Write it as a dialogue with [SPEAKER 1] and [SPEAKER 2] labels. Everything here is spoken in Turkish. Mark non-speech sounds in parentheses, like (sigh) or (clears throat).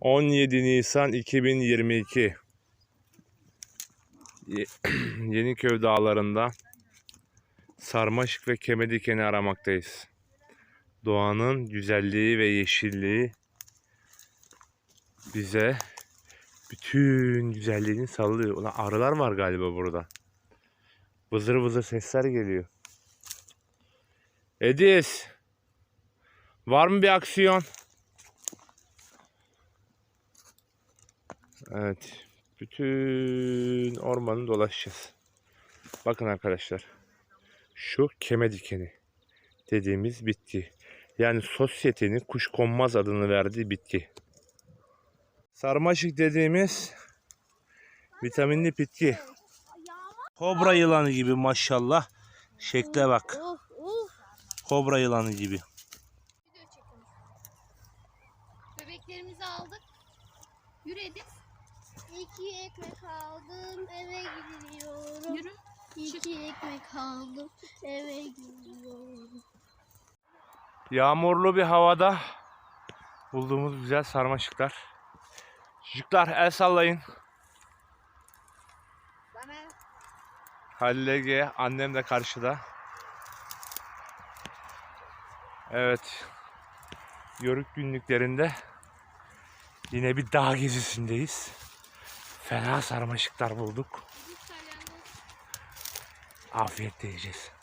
[SPEAKER 1] 17 Nisan 2022 Ye- (clears throat) Yeniköy dağlarında sarmaşık ve keme dikeni aramaktayız. Doğanın güzelliği ve yeşilliği bize bütün güzelliğini sallıyor. Ulan arılar var galiba burada. Vızır vızır sesler geliyor. Edis. Var mı bir aksiyon? Evet. Bütün ormanı dolaşacağız. Bakın arkadaşlar. Şu keme dikeni dediğimiz bitki. Yani sosyetenin kuşkonmaz adını verdiği bitki. Sarmaşık dediğimiz vitaminli bitki. Kobra yılanı gibi maşallah. Şekle bak. Kobra yılanı gibi.
[SPEAKER 2] Bebeklerimizi aldık. Yürü Edis.
[SPEAKER 3] İki ekmek aldım eve gidiyorum.
[SPEAKER 2] Yürü.
[SPEAKER 3] İki ekmek aldım eve gidiyorum.
[SPEAKER 1] Yağmurlu bir havada bulduğumuz güzel sarmaşıklar. Çocuklar el sallayın.
[SPEAKER 3] Bana
[SPEAKER 1] Halil Ege, annem de karşıda. Evet. Yörük günlüklerinde yine bir dağ gezisindeyiz. Fena sarmaşıklar bulduk. Afiyetle yiyeceğiz.